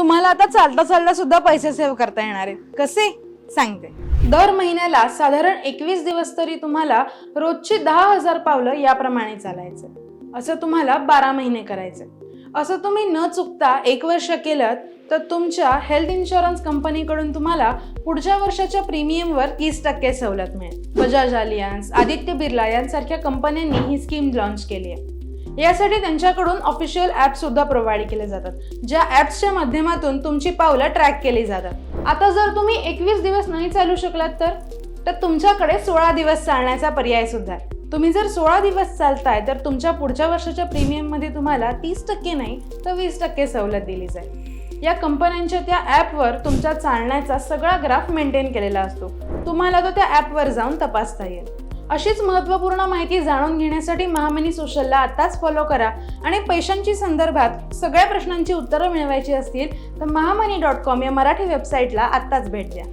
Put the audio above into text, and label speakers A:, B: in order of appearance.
A: तुम्हाला आता चालता चालता सुद्धा पैसे सेव्ह करता येणार आहेत. कसे? सांगते. दर महिन्याला साधारण एकवीस दिवस तरी तुम्हाला रोजची दहा हजार पावलं याप्रमाणे चालायचं. असं तुम्हाला बारा महिने करायचं असं तुम्ही न चुकता एक वर्ष केलं तर तुमच्या हेल्थ इन्शुरन्स कंपनीकडून तुम्हाला पुढच्या वर्षाच्या प्रीमियमवर तीस टक्के सवलत मिळेल. बजाज अलियन्स आदित्य बिर्ला यांसारख्या कंपन्यांनी ही स्कीम लॉन्च केली आहे. यासाठी त्यांच्याकडून ऑफिशियल ॲप सुद्धा प्रोव्हाइड केले जातात ज्या ॲप्सच्या माध्यमातून तुमची पावलं ट्रॅक केली जातात. आता जर तुम्ही एकवीस दिवस नाही चालू शकलात तर? तर तुमच्याकडे सोळा दिवस चालण्याचा पर्याय सुद्धा आहे. तुम्ही जर सोळा दिवस चालताय तर तुमच्या पुढच्या वर्षाच्या प्रीमियममध्ये तुम्हाला तीस टक्के नाही तर वीस टक्के सवलत दिली जाईल. या कंपन्यांच्या त्या ॲपवर तुमच्या चालण्याचा सगळा ग्राफ मेंटेन केलेला असतो. तुम्हाला तो त्या ॲपवर जाऊन तपासता येईल. अशीच महत्त्वपूर्ण माहिती जाणून घेण्यासाठी महामनी सोशलला आत्ताच फॉलो करा आणि पैशांची संदर्भात सगळ्या प्रश्नांची उत्तरं मिळवायची असतील तर महामनी डॉट कॉम या मराठी वेबसाईटला आत्ताच भेट द्या.